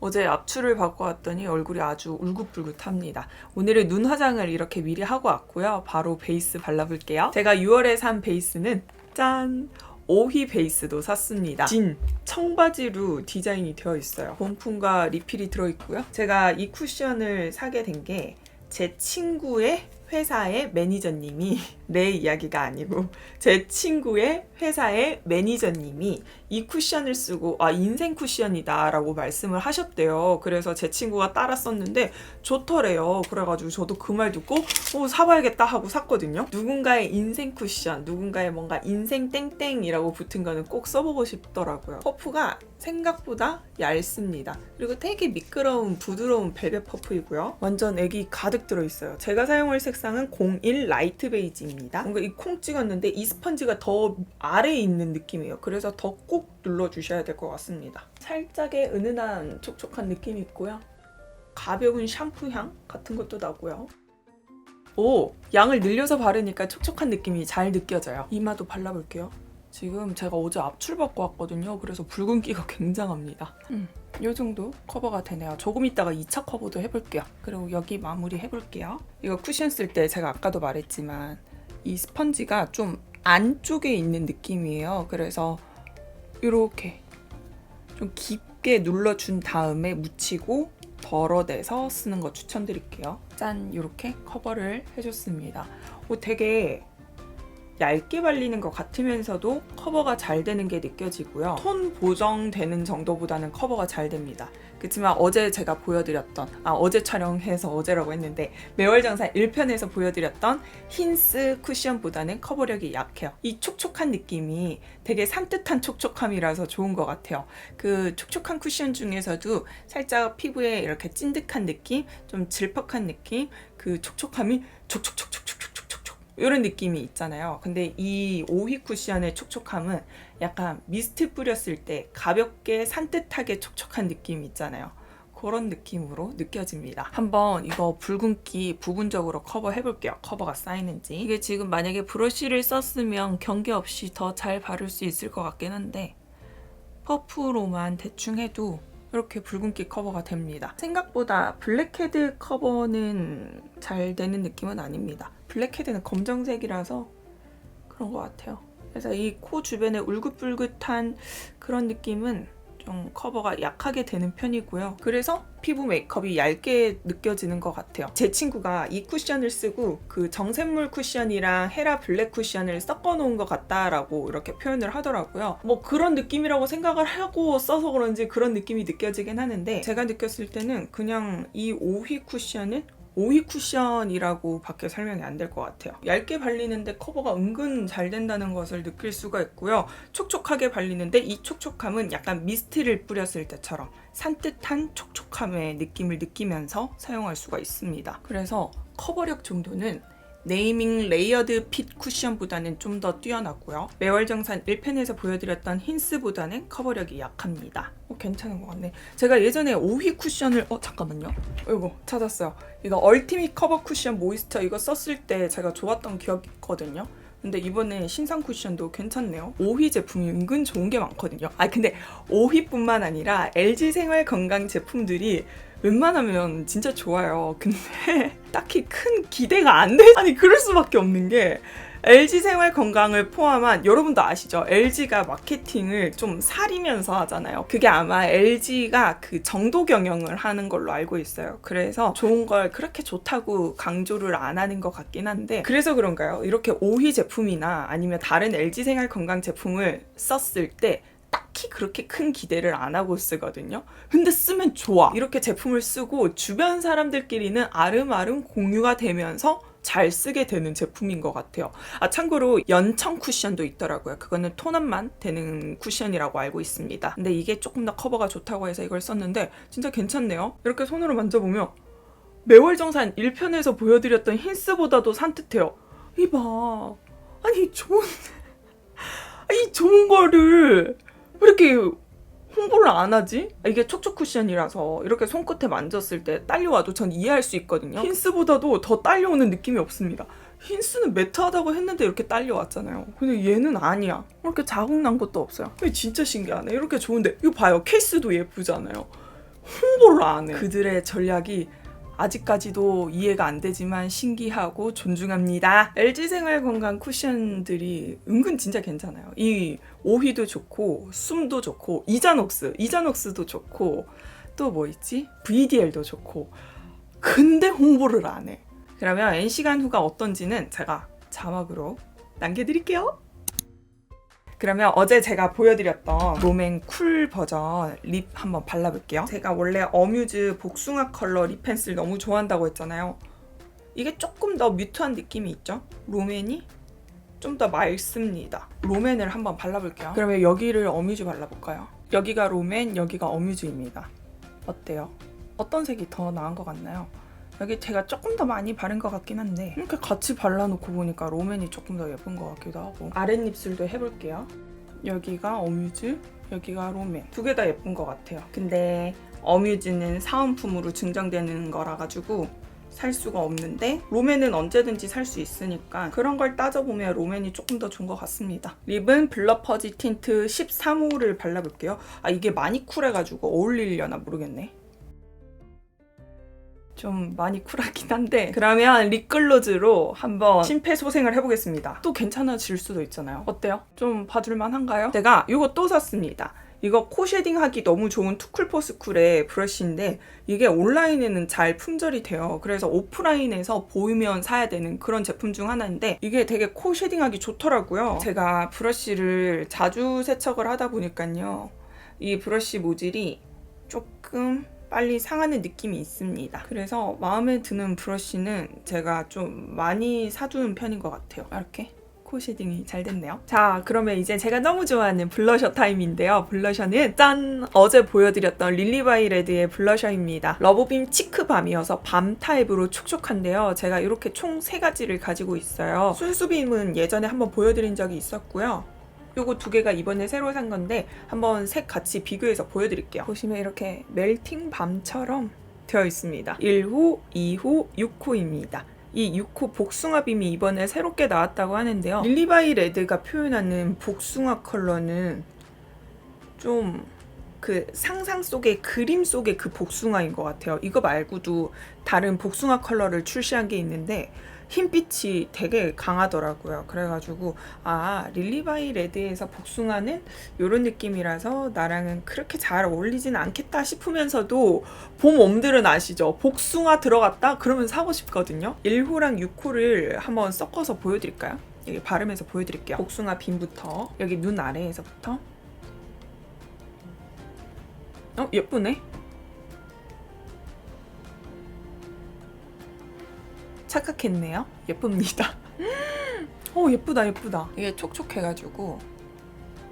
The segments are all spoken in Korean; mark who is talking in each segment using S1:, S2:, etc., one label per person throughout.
S1: 어제 압출을 받고 왔더니 얼굴이 아주 울긋불긋합니다. 오늘은 눈 화장을 이렇게 미리 하고 왔고요. 바로 베이스 발라볼게요. 제가 6월에 산 베이스는 짠! 오휘 베이스도 샀습니다. 진 청바지로 디자인이 되어 있어요. 본품과 리필이 들어있고요. 제가 이 쿠션을 사게 된 게 제 친구의 회사의 매니저님이 내 이야기가 아니고 제 친구의 회사의 매니저님이 이 쿠션을 쓰고 아 인생 쿠션이다라고 말씀을 하셨대요. 그래서 제 친구가 따라 썼는데 좋더래요. 그래가지고 저도 그 말 듣고 어 사봐야겠다 하고 샀거든요. 누군가의 인생 쿠션, 누군가의 뭔가 인생 땡땡이라고 붙은 거는 꼭 써보고 싶더라고요. 퍼프가 생각보다 얇습니다. 그리고 되게 미끄러운 부드러운 벨벳 퍼프이고요. 완전 애기 가득 들어있어요. 제가 사용할 색상은 01 라이트 베이지입니다. 뭔가 이 콩 찍었는데 이 스펀지가 더 아래에 있는 느낌이에요. 그래서 더 꼭 눌러주셔야 될 것 같습니다. 살짝의 은은한 촉촉한 느낌이 있고요. 가벼운 샴푸 향 같은 것도 나고요. 오! 양을 늘려서 바르니까 촉촉한 느낌이 잘 느껴져요. 이마도 발라볼게요. 지금 제가 어제 압출 받고 왔거든요. 그래서 붉은기가 굉장합니다. 음, 이 정도 커버가 되네요. 조금 있다가 2차 커버도 해볼게요. 그리고 여기 마무리 해볼게요. 이거 쿠션 쓸 때 제가 아까도 말했지만 이 스펀지가 좀 안쪽에 있는 느낌이에요. 그래서 이렇게 좀 깊게 눌러준 다음에 묻히고 덜어내서 쓰는 거 추천드릴게요. 짠! 이렇게 커버를 해줬습니다. 오, 되게 얇게 발리는 것 같으면서도 커버가 잘 되는 게 느껴지고요. 톤 보정되는 정도보다는 커버가 잘 됩니다. 그렇지만 어제 제가 보여드렸던 아 어제 촬영해서 어제라고 했는데 매월장사 1편에서 보여드렸던 힌스 쿠션보다는 커버력이 약해요. 이 촉촉한 느낌이 되게 산뜻한 촉촉함이라서 좋은 것 같아요. 그 촉촉한 쿠션 중에서도 살짝 피부에 이렇게 찐득한 느낌, 좀 질퍽한 느낌, 그 촉촉함이 촉촉촉촉촉촉 이런 느낌이 있잖아요. 근데 이 오희 쿠션의 촉촉함은 약간 미스트 뿌렸을 때 가볍게 산뜻하게 촉촉한 느낌이 있잖아요. 그런 느낌으로 느껴집니다. 한번 이거 붉은기 부분적으로 커버해 볼게요. 커버가 쌓이는지. 이게 지금 만약에 브러쉬를 썼으면 경계 없이 더 잘 바를 수 있을 것 같긴 한데 퍼프로만 대충 해도 이렇게 붉은기 커버가 됩니다. 생각보다 블랙헤드 커버는 잘 되는 느낌은 아닙니다. 블랙헤드는 검정색이라서 그런 것 같아요. 그래서 이 코 주변에 울긋불긋한 그런 느낌은 좀 커버가 약하게 되는 편이고요. 그래서 피부 메이크업이 얇게 느껴지는 것 같아요. 제 친구가 이 쿠션을 쓰고 그 정샘물 쿠션이랑 헤라 블랙 쿠션을 섞어 놓은 것 같다라고 이렇게 표현을 하더라고요. 뭐 그런 느낌이라고 생각을 하고 써서 그런지 그런 느낌이 느껴지긴 하는데 제가 느꼈을 때는 그냥 이 오휘 쿠션은 오이 쿠션이라고 밖에 설명이 안 될 것 같아요. 얇게 발리는데 커버가 은근 잘 된다는 것을 느낄 수가 있고요. 촉촉하게 발리는데 이 촉촉함은 약간 미스트를 뿌렸을 때처럼 산뜻한 촉촉함의 느낌을 느끼면서 사용할 수가 있습니다. 그래서 커버력 정도는 네이밍 레이어드 핏 쿠션보다는 좀 더 뛰어났고요. 매월정산 1편에서 보여드렸던 힌스보다는 커버력이 약합니다. 어, 괜찮은 것 같네. 제가 예전에 오휘 쿠션을 어 잠깐만요. 이거 찾았어요. 이거 얼티밋 커버 쿠션 모이스처 이거 썼을 때 제가 좋았던 기억이 있거든요. 근데 이번에 신상 쿠션도 괜찮네요. 오휘 제품이 은근 좋은 게 많거든요. 아 근데 오휘뿐만 아니라 LG 생활 건강 제품들이 웬만하면 진짜 좋아요. 근데 딱히 큰 기대가 안 돼. 아니 그럴 수밖에 없는 게 LG 생활 건강을 포함한 여러분도 아시죠? LG가 마케팅을 좀 사리면서 하잖아요. 그게 아마 LG가 그 정도 경영을 하는 걸로 알고 있어요. 그래서 좋은 걸 그렇게 좋다고 강조를 안 하는 것 같긴 한데 그래서 그런가요? 이렇게 오휘 제품이나 아니면 다른 LG 생활 건강 제품을 썼을 때 딱히 그렇게 큰 기대를 안 하고 쓰거든요. 근데 쓰면 좋아. 이렇게 제품을 쓰고 주변 사람들끼리는 아름아름 공유가 되면서 잘 쓰게 되는 제품인 것 같아요. 아, 참고로 연청 쿠션도 있더라고요. 그거는 톤업만 되는 쿠션이라고 알고 있습니다. 근데 이게 조금 더 커버가 좋다고 해서 이걸 썼는데 진짜 괜찮네요. 이렇게 손으로 만져보면 매월정산 1편에서 보여드렸던 힌스보다도 산뜻해요. 이봐. 아니, 좋은, 이 좋은 거를 왜 이렇게 홍보를 안 하지? 아, 이게 촉촉 쿠션이라서 이렇게 손끝에 만졌을 때 딸려와도 전 이해할 수 있거든요. 힌스보다도 더 딸려오는 느낌이 없습니다. 힌스는 매트하다고 했는데 이렇게 딸려왔잖아요. 근데 얘는 아니야. 이렇게 자국 난 것도 없어요. 진짜 신기하네. 이렇게 좋은데 이거 봐요. 케이스도 예쁘잖아요. 홍보를 안 해. 그들의 전략이 아직까지도 이해가 안 되지만 신기하고 존중합니다. LG 생활 건강 쿠션들이 은근 진짜 괜찮아요. 이 오휘도 좋고 숨도 좋고 이자녹스, 이자녹스도 좋고 또 뭐 있지? VDL도 좋고 근데 홍보를 안 해. 그러면 N시간 후가 어떤지는 제가 자막으로 남겨드릴게요. 그러면 어제 제가 보여드렸던 롬앤 쿨 버전 립 한번 발라볼게요. 제가 원래 어뮤즈 복숭아 컬러 립 펜슬 너무 좋아한다고 했잖아요. 이게 조금 더 뮤트한 느낌이 있죠? 롬앤이 좀 더 맑습니다. 롬앤을 한번 발라볼게요. 그러면 여기를 어뮤즈 발라볼까요? 여기가 롬앤, 여기가 어뮤즈입니다. 어때요? 어떤 색이 더 나은 것 같나요? 여기 제가 조금 더 많이 바른 것 같긴 한데 이렇게 같이 발라놓고 보니까 롬앤이 조금 더 예쁜 것 같기도 하고 아랫입술도 해볼게요. 여기가 어뮤즈, 여기가 롬앤 두 개 다 예쁜 것 같아요. 근데 어뮤즈는 사은품으로 증정되는 거라 가지고 살 수가 없는데 롬앤은 언제든지 살 수 있으니까 그런 걸 따져보면 롬앤이 조금 더 좋은 것 같습니다. 립은 블러 퍼지 틴트 13호를 발라볼게요. 아 이게 많이 쿨해가지고 어울리려나 모르겠네. 좀 많이 쿨하긴 한데 그러면 립글로즈로 한번 심폐소생을 해보겠습니다. 또 괜찮아질 수도 있잖아요. 어때요? 좀 봐줄만 한가요? 제가 이거 또 샀습니다. 이거 코 쉐딩 하기 너무 좋은 투쿨포스쿨의 브러쉬인데 이게 온라인에는 잘 품절이 돼요. 그래서 오프라인에서 보이면 사야 되는 그런 제품 중 하나인데 이게 되게 코 쉐딩 하기 좋더라고요. 제가 브러쉬를 자주 세척을 하다 보니까요. 이 브러쉬 모질이 조금 빨리 상하는 느낌이 있습니다. 그래서 마음에 드는 브러쉬는 제가 좀 많이 사두는 편인 것 같아요. 이렇게 코 쉐딩이 잘 됐네요. 자, 그러면 이제 제가 너무 좋아하는 블러셔 타임인데요. 블러셔는 짠! 어제 보여드렸던 릴리바이 레드의 블러셔입니다. 러브빔 치크밤이어서 밤 타입으로 촉촉한데요. 제가 이렇게 총세 가지를 가지고 있어요. 순수빔은 예전에 한번 보여드린 적이 있었고요. 요거 두 개가 이번에 새로 산 건데 한번 색 같이 비교해서 보여드릴게요. 보시면 이렇게 멜팅 밤처럼 되어 있습니다. 1호, 2호, 6호입니다. 이 6호 복숭아 빔이 이번에 새롭게 나왔다고 하는데요. 릴리바이 레드가 표현하는 복숭아 컬러는 좀 그 상상 속의 그림 속의 그 복숭아인 것 같아요. 이거 말고도 다른 복숭아 컬러를 출시한 게 있는데 흰빛이 되게 강하더라고요. 그래가지고 아 릴리바이 레드에서 복숭아는 이런 느낌이라서 나랑은 그렇게 잘 어울리진 않겠다 싶으면서도 봄 옴들은 아시죠? 복숭아 들어갔다? 그러면 사고 싶거든요. 1호랑 6호를 한번 섞어서 보여드릴까요? 여기 바르면서 보여드릴게요. 복숭아 빔부터 여기 눈 아래에서부터 어 예쁘네. 착각했네요. 예쁩니다. 오 예쁘다 예쁘다. 이게 촉촉해가지고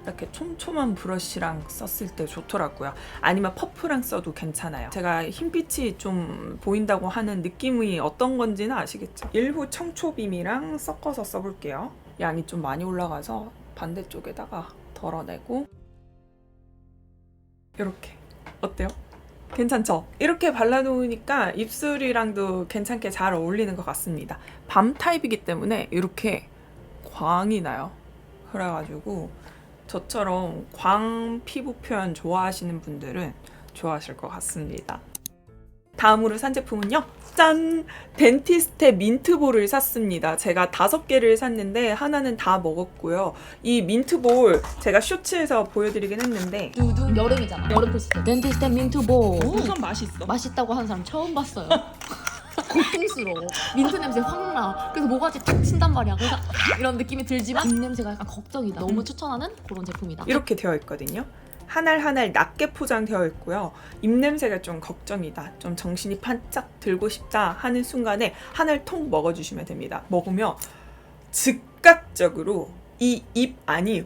S1: 이렇게 촘촘한 브러쉬랑 썼을 때 좋더라고요. 아니면 퍼프랑 써도 괜찮아요. 제가 흰빛이 좀 보인다고 하는 느낌이 어떤 건지는 아시겠죠? 일부 청초빔이랑 섞어서 써볼게요. 양이 좀 많이 올라가서 반대쪽에다가 덜어내고 이렇게 어때요? 괜찮죠? 이렇게 발라놓으니까 입술이랑도 괜찮게 잘 어울리는 것 같습니다. 밤 타입이기 때문에 이렇게 광이 나요. 그래가지고 저처럼 광 피부 표현 좋아하시는 분들은 좋아하실 것 같습니다. 다음으로 산 제품은요. 짠! 덴티스테 민트볼을 샀습니다. 제가 다섯 개를 샀는데 하나는 다 먹었고요. 이 민트볼 제가 쇼츠에서 보여드리긴 했는데
S2: 두둔 여름이잖아. 여름 코스트. 덴티스테 민트볼.
S1: 우선 맛있어.
S2: 맛있다고 하는 사람 처음 봤어요. 고통스러워. 민트 냄새 확 나. 그래서 모가지 탁 친단 말이야. 그래서 이런 느낌이 들지만 입 냄새가 약간 걱정이다. 너무 추천하는 그런 제품이다.
S1: 이렇게 되어 있거든요. 하날 하날 낮게 포장되어 있고요. 입 냄새가 좀 걱정이다. 좀 정신이 반짝 들고 싶다 하는 순간에 하날 통 먹어주시면 됩니다. 먹으면 즉각적으로 이 입 안이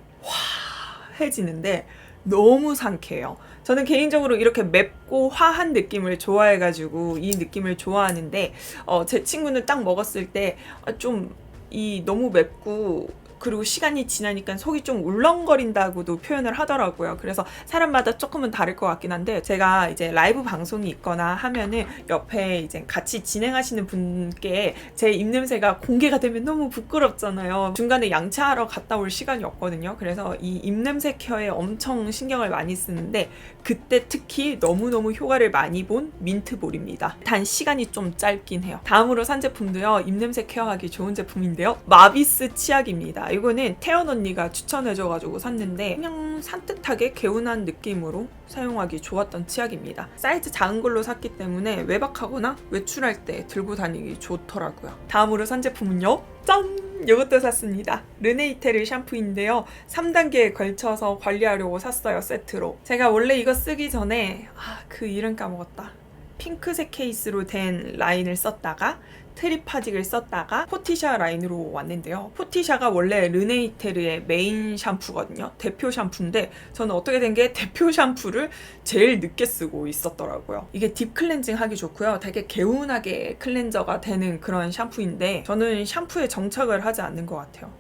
S1: 화해지는데 너무 상쾌해요. 저는 개인적으로 이렇게 맵고 화한 느낌을 좋아해가지고 이 느낌을 좋아하는데 어, 제 친구는 딱 먹었을 때좀 이 너무 맵고 그리고 시간이 지나니까 속이 좀 울렁거린다고도 표현을 하더라고요. 그래서 사람마다 조금은 다를 것 같긴 한데 제가 이제 라이브 방송이 있거나 하면은 옆에 이제 같이 진행하시는 분께 제 입냄새가 공개가 되면 너무 부끄럽잖아요. 중간에 양치하러 갔다 올 시간이 없거든요. 그래서 이 입냄새 케어에 엄청 신경을 많이 쓰는데 그때 특히 너무너무 효과를 많이 본 민트볼입니다. 단 시간이 좀 짧긴 해요. 다음으로 산 제품도요. 입냄새 케어하기 좋은 제품인데요. 마비스 치약입 이거는 태연 언니가 추천해줘가지고 샀는데 그냥 산뜻하게 개운한 느낌으로 사용하기 좋았던 치약입니다. 사이즈 작은 걸로 샀기 때문에 외박하거나 외출할 때 들고 다니기 좋더라고요. 다음으로 산 제품은요. 짠! 이것도 샀습니다. 르네이테르 샴푸인데요. 3단계에 걸쳐서 관리하려고 샀어요, 세트로. 제가 원래 이거 쓰기 전에, 아, 그 이름 까먹었다. 핑크색 케이스로 된 라인을 썼다가 트리파직을 썼다가 포티샤 라인으로 왔는데요. 포티샤가 원래 르네이테르의 메인 샴푸거든요. 대표 샴푸인데 저는 어떻게 된 게 대표 샴푸를 제일 늦게 쓰고 있었더라고요. 이게 딥 클렌징 하기 좋고요. 되게 개운하게 클렌저가 되는 그런 샴푸인데 저는 샴푸에 정착을 하지 않는 것 같아요.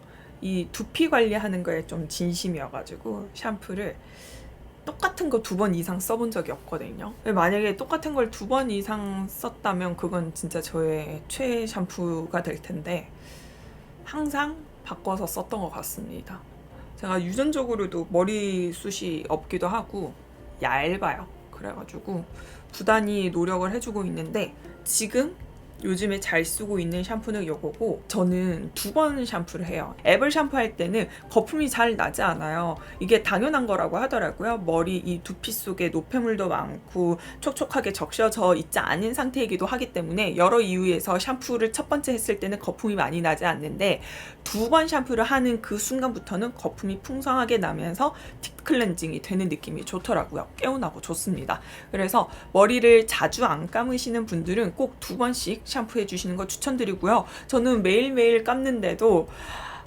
S1: 이 두피 관리하는 거에 좀 진심이어가지고 샴푸를 똑같은 거 두 번 이상 써본 적이 없거든요. 만약에 똑같은 걸 두 번 이상 썼다면 그건 진짜 저의 최애 샴푸가 될 텐데 항상 바꿔서 썼던 것 같습니다. 제가 유전적으로도 머리숱이 없기도 하고 얇아요. 그래가지고 부단히 노력을 해주고 있는데 지금 요즘에 잘 쓰고 있는 샴푸는 이거고 저는 두 번 샴푸를 해요. 앱을 샴푸할 때는 거품이 잘 나지 않아요. 이게 당연한 거라고 하더라고요. 머리 이 두피 속에 노폐물도 많고 촉촉하게 적셔져 있지 않은 상태이기도 하기 때문에 여러 이유에서 샴푸를 첫 번째 했을 때는 거품이 많이 나지 않는데 두 번 샴푸를 하는 그 순간부터는 거품이 풍성하게 나면서 딥 클렌징이 되는 느낌이 좋더라고요. 개운하고 좋습니다. 그래서 머리를 자주 안 감으시는 분들은 꼭 두 번씩 샴푸해 주시는 거 추천드리고요. 저는 매일매일 감는데도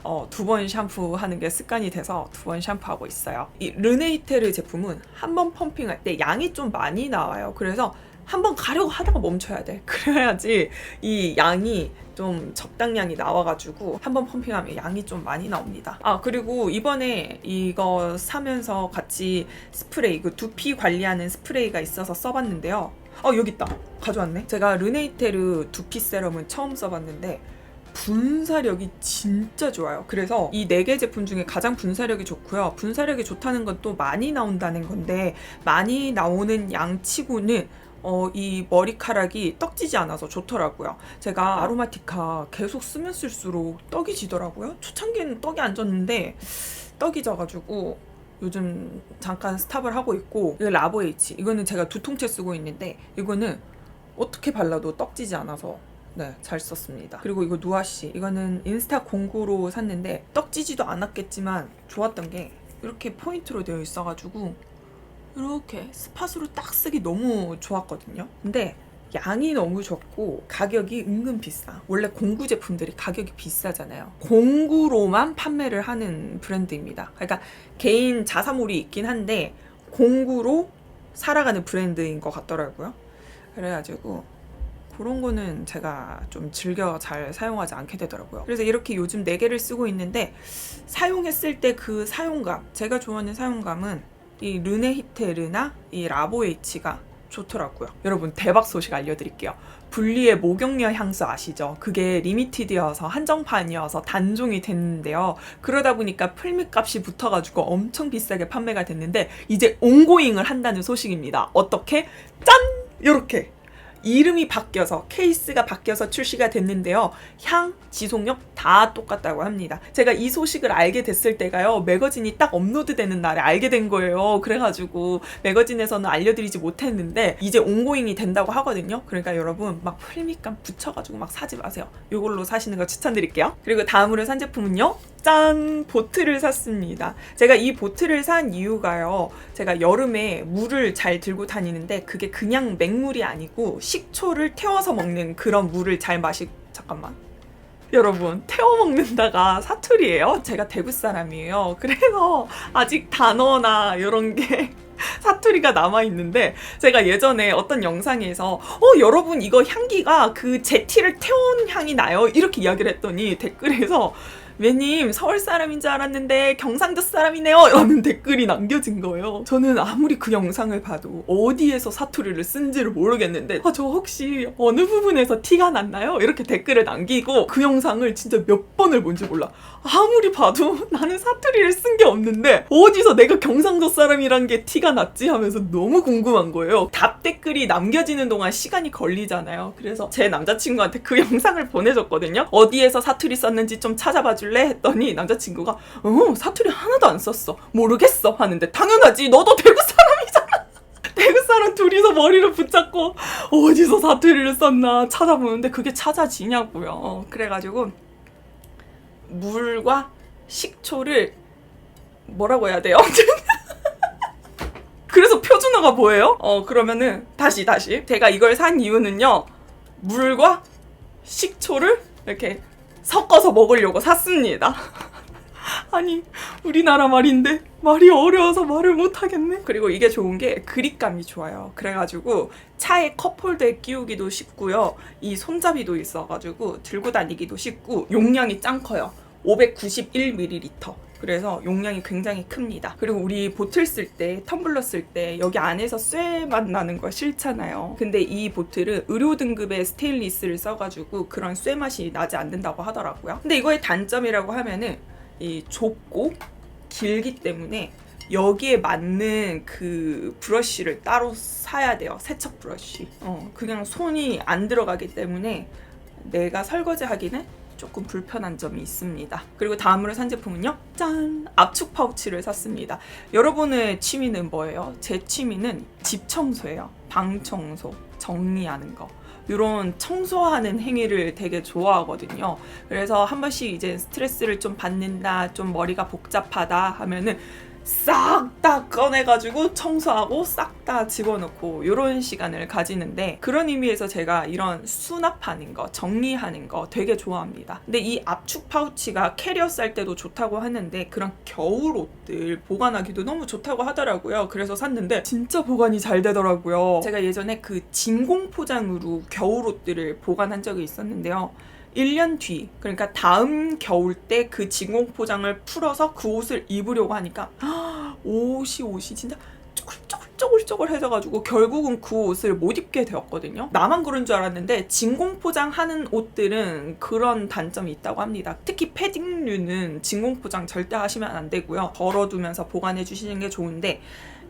S1: 어, 두 번 샴푸하는 게 습관이 돼서 두 번 샴푸하고 있어요. 이 르네이테르 제품은 한 번 펌핑할 때 양이 좀 많이 나와요. 그래서 한번 가려고 하다가 멈춰야 돼. 그래야지 이 양이 좀 적당량이 나와가지고 한번 펌핑하면 양이 좀 많이 나옵니다. 아 그리고 이번에 이거 사면서 같이 스프레이 그 두피 관리하는 스프레이가 있어서 써봤는데요. 어 여기 있다. 가져왔네. 제가 르네이테르 두피 세럼은 처음 써봤는데 분사력이 진짜 좋아요. 그래서 이 네 개 제품 중에 가장 분사력이 좋고요. 분사력이 좋다는 건 또 많이 나온다는 건데 많이 나오는 양치고는 어, 이 머리카락이 떡지지 않아서 좋더라고요. 제가 아로마티카 계속 쓰면 쓸수록 떡이 지더라고요. 초창기에는 떡이 안 졌는데 떡이 져가지고 요즘 잠깐 스탑을 하고 있고 이거 라보에이치 이거는 제가 두 통째 쓰고 있는데 이거는 어떻게 발라도 떡지지 않아서 네, 잘 썼습니다. 그리고 이거 누아씨 이거는 인스타 공구로 샀는데 떡지지도 않았겠지만 좋았던 게 이렇게 포인트로 되어 있어가지고 이렇게 스팟으로 딱 쓰기 너무 좋았거든요. 근데 양이 너무 적고 가격이 은근 비싸. 원래 공구 제품들이 가격이 비싸잖아요. 공구로만 판매를 하는 브랜드입니다. 그러니까 개인 자사몰이 있긴 한데 공구로 살아가는 브랜드인 것 같더라고요. 그래가지고 그런 거는 제가 좀 즐겨 잘 사용하지 않게 되더라고요. 그래서 이렇게 요즘 4개를 쓰고 있는데 사용했을 때 그 사용감, 제가 좋아하는 사용감은 이 르네히테르나 이 라보에이치가 좋더라고요. 여러분 대박 소식 알려드릴게요. 분리의 목욕녀 향수 아시죠? 그게 리미티드여서 한정판이어서 단종이 됐는데요. 그러다 보니까 풀밑 값이 붙어가지고 엄청 비싸게 판매가 됐는데 이제 온고잉을 한다는 소식입니다. 어떻게? 짠! 요렇게 이름이 바뀌어서 케이스가 바뀌어서 출시가 됐는데요. 향, 지속력 다 똑같다고 합니다. 제가 이 소식을 알게 됐을 때가요. 매거진이 딱 업로드되는 날에 알게 된 거예요. 그래가지고 매거진에서는 알려드리지 못했는데 이제 온고잉이 된다고 하거든요. 그러니까 여러분 막 풀밑감 붙여가지고 막 사지 마세요. 이걸로 사시는 거 추천드릴게요. 그리고 다음으로 산 제품은요. 짠! 보트를 샀습니다. 제가 이 보트를 산 이유가요. 제가 여름에 물을 잘 들고 다니는데 그게 그냥 맹물이 아니고 식초를 태워서 먹는 그런 물을 잘 마시... 잠깐만. 여러분, 태워 먹는다가 사투리예요. 제가 대구 사람이에요. 그래서 아직 단어나 이런 게 사투리가 남아 있는데 제가 예전에 어떤 영상에서 어 여러분 이거 향기가 그 제티를 태운 향이 나요 이렇게 이야기를 했더니 댓글에서 왜님 서울 사람인 줄 알았는데 경상도 사람이네요 라는 댓글이 남겨진 거예요 저는 아무리 그 영상을 봐도 어디에서 사투리를 쓴지를 모르겠는데 아, 저 혹시 어느 부분에서 티가 났나요? 이렇게 댓글을 남기고 그 영상을 진짜 몇 번을 본지 몰라 아무리 봐도 나는 사투리를 쓴 게 없는데 어디서 내가 경상도 사람이란 게 티가 났지 하면서 너무 궁금한 거예요. 답 댓글이 남겨지는 동안 시간이 걸리잖아요. 그래서 제 남자친구한테 그 영상을 보내줬거든요. 어디에서 사투리 썼는지 좀 찾아봐 줄래? 했더니 남자친구가 어 사투리 하나도 안 썼어. 모르겠어 하는데 당연하지 너도 대구 사람이잖아. 대구 사람 둘이서 머리를 붙잡고 어디서 사투리를 썼나 찾아보는데 그게 찾아지냐고요. 어, 그래가지고 물과 식초를 뭐라고 해야 돼요? 그래서 표준어가 뭐예요? 어 그러면은 다시 다시 제가 이걸 산 이유는요 물과 식초를 이렇게 섞어서 먹으려고 샀습니다. 아니 우리나라 말인데 말이 어려워서 말을 못하겠네. 그리고 이게 좋은 게 그립감이 좋아요. 그래가지고 차에 컵홀더에 끼우기도 쉽고요. 이 손잡이도 있어가지고 들고 다니기도 쉽고 용량이 짱 커요. 591ml. 그래서 용량이 굉장히 큽니다. 그리고 우리 보틀 쓸 때, 텀블러 쓸 때 여기 안에서 쇠맛 나는 거 싫잖아요. 근데 이 보틀은 의료 등급의 스테인리스를 써가지고 그런 쇠 맛이 나지 않는다고 하더라고요. 근데 이거의 단점이라고 하면은 이 좁고 길기 때문에 여기에 맞는 그 브러쉬를 따로 사야 돼요. 세척 브러쉬. 어, 그냥 손이 안 들어가기 때문에 내가 설거지 하기는 조금 불편한 점이 있습니다. 그리고 다음으로 산 제품은요. 짠! 압축 파우치를 샀습니다. 여러분의 취미는 뭐예요? 제 취미는 집 청소예요. 방 청소, 정리하는 거. 이런 청소하는 행위를 되게 좋아하거든요. 그래서 한 번씩 이제 스트레스를 좀 받는다, 좀 머리가 복잡하다 하면은 싹 다 꺼내가지고 청소하고 싹 다 집어넣고 이런 시간을 가지는데 그런 의미에서 제가 이런 수납하는 거, 정리하는 거 되게 좋아합니다. 근데 이 압축 파우치가 캐리어 쌀 때도 좋다고 하는데 그런 겨울 옷들 보관하기도 너무 좋다고 하더라고요. 그래서 샀는데 진짜 보관이 잘 되더라고요. 제가 예전에 그 진공 포장으로 겨울 옷들을 보관한 적이 있었는데요. 1년 뒤, 그러니까 다음 겨울 때 그 진공 포장을 풀어서 그 옷을 입으려고 하니까 옷이 옷이 진짜 쪼글쪼글쪼글쪼글해져가지고 결국은 그 옷을 못 입게 되었거든요. 나만 그런 줄 알았는데 진공 포장하는 옷들은 그런 단점이 있다고 합니다. 특히 패딩류는 진공 포장 절대 하시면 안 되고요. 덜어두면서 보관해 주시는 게 좋은데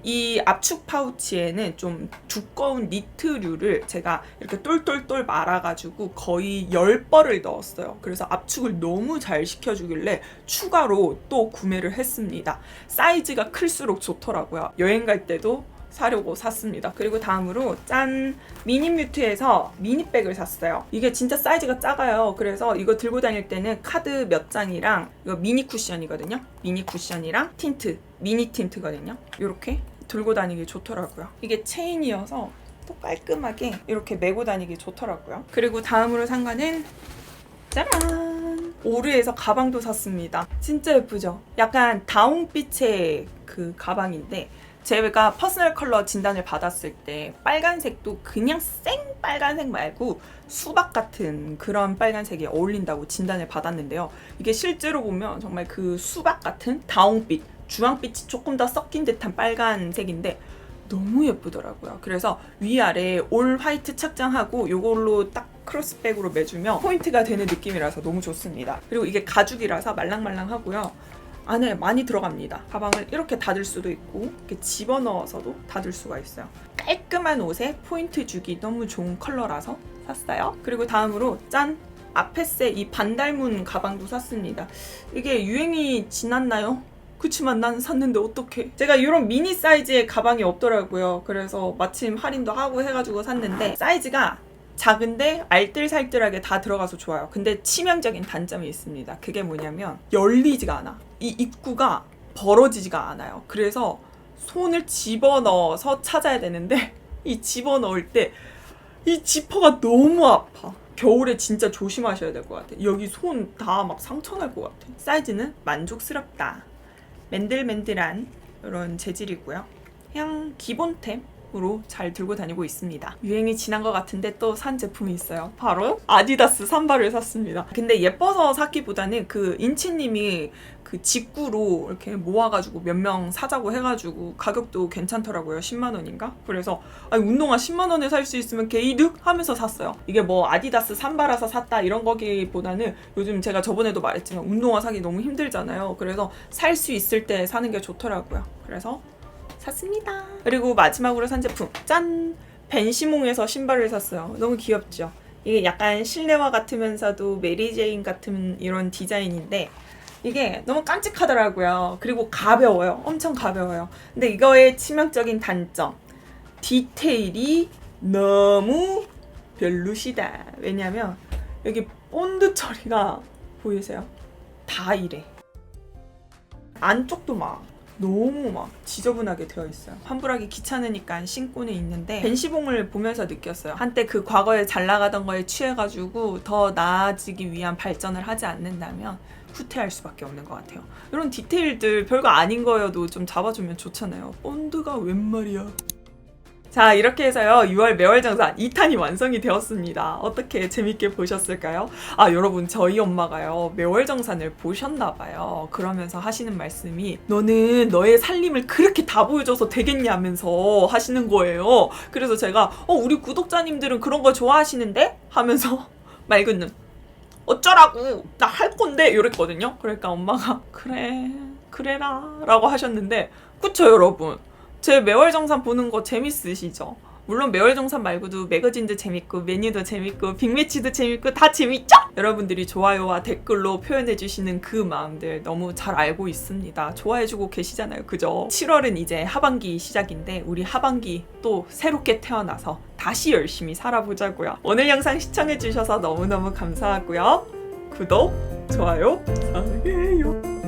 S1: 이 압축 파우치에는 좀 두꺼운 니트류를 제가 이렇게 똘똘똘 말아가지고 거의 10벌을 넣었어요. 그래서 압축을 너무 잘 시켜주길래 추가로 또 구매를 했습니다. 사이즈가 클수록 좋더라고요. 여행 갈 때도 사려고 샀습니다. 그리고 다음으로 짠 미니뮤트에서 미니백을 샀어요. 이게 진짜 사이즈가 작아요. 그래서 이거 들고 다닐 때는 카드 몇 장이랑 이거 미니 쿠션이거든요. 미니 쿠션이랑 틴트, 미니 틴트거든요. 이렇게 들고 다니기 좋더라고요. 이게 체인이어서 또 깔끔하게 이렇게 메고 다니기 좋더라고요. 그리고 다음으로 산 거는 짜란! 오르에서 가방도 샀습니다. 진짜 예쁘죠? 약간 다홍빛의 그 가방인데 제가 퍼스널 컬러 진단을 받았을 때 빨간색도 그냥 생 빨간색 말고 수박 같은 그런 빨간색이 어울린다고 진단을 받았는데요. 이게 실제로 보면 정말 그 수박 같은 다홍빛, 주황빛이 조금 더 섞인 듯한 빨간색인데 너무 예쁘더라고요. 그래서 위아래 올 화이트 착장하고 이걸로 딱 크로스백으로 매주면 포인트가 되는 느낌이라서 너무 좋습니다. 그리고 이게 가죽이라서 말랑말랑하고요. 안에 많이 들어갑니다. 가방을 이렇게 닫을 수도 있고 이렇게 집어넣어서도 닫을 수가 있어요. 깔끔한 옷에 포인트 주기 너무 좋은 컬러라서 샀어요. 그리고 다음으로 짠! 아페세 이 반달문 가방도 샀습니다. 이게 유행이 지났나요? 그치만 난 샀는데 어떡해. 제가 이런 미니 사이즈의 가방이 없더라고요. 그래서 마침 할인도 하고 해가지고 샀는데 사이즈가 작은데 알뜰살뜰하게 다 들어가서 좋아요. 근데 치명적인 단점이 있습니다. 그게 뭐냐면 열리지가 않아. 이 입구가 벌어지지가 않아요. 그래서 손을 집어넣어서 찾아야 되는데 이 집어넣을 때 이 지퍼가 너무 아파. 겨울에 진짜 조심하셔야 될 것 같아. 여기 손 다 막 상처 날 것 같아. 사이즈는 만족스럽다. 맨들맨들한 이런 재질이고요. 그냥 기본템 제품으로 잘 들고 다니고 있습니다. 유행이 지난 것 같은데 또 산 제품이 있어요. 바로 아디다스 산바를 샀습니다. 근데 예뻐서 샀기보다는 그 인치님이 그 직구로 이렇게 모아가지고 몇 명 사자고 해가지고 가격도 괜찮더라고요. 10만 원인가? 그래서 아니 운동화 10만 원에 살 수 있으면 개이득 하면서 샀어요. 이게 뭐 아디다스 산바라서 샀다 이런 거기보다는 요즘 제가 저번에도 말했지만 운동화 사기 너무 힘들잖아요. 그래서 살 수 있을 때 사는 게 좋더라고요. 그래서 샀습니다. 그리고 마지막으로 산 제품 짠 벤시몽에서 신발을 샀어요. 너무 귀엽죠? 이게 약간 실내화 같으면서도 메리제인 같은 이런 디자인인데 이게 너무 깜찍하더라고요. 그리고 가벼워요. 엄청 가벼워요. 근데 이거의 치명적인 단점 디테일이 너무 별로시다. 왜냐면 여기 본드 처리가 보이세요? 다 이래. 안쪽도 막 너무 막 지저분하게 되어 있어요. 환불하기 귀찮으니까 신고는 있는데 벤시봉을 보면서 느꼈어요. 한때 그 과거에 잘 나가던 거에 취해가지고 더 나아지기 위한 발전을 하지 않는다면 후퇴할 수밖에 없는 것 같아요. 이런 디테일들 별거 아닌 거여도 좀 잡아주면 좋잖아요. 본드가 웬 말이야. 자 이렇게 해서요. 6월 매월 정산 2탄이 완성이 되었습니다. 어떻게 재밌게 보셨을까요? 아 여러분 저희 엄마가요. 매월 정산을 보셨나 봐요. 그러면서 하시는 말씀이 너는 너의 살림을 그렇게 다 보여줘서 되겠냐면서 하시는 거예요. 그래서 제가 어 우리 구독자님들은 그런 거 좋아하시는데? 하면서 맑은 눈 어쩌라고? 나 할 건데. 이랬거든요. 그러니까 엄마가 그래 그래라. 라고 하셨는데 그쵸 여러분 제 매월정산 보는 거 재밌으시죠? 물론 매월정산 말고도 매거진도 재밌고 메뉴도 재밌고 빅매치도 재밌고 다 재밌죠? 여러분들이 좋아요와 댓글로 표현해주시는 그 마음들 너무 잘 알고 있습니다. 좋아해주고 계시잖아요. 그죠? 7월은 이제 하반기 시작인데 우리 하반기 또 새롭게 태어나서 다시 열심히 살아보자고요. 오늘 영상 시청해주셔서 너무너무 감사하고요. 구독, 좋아요, 사랑해요.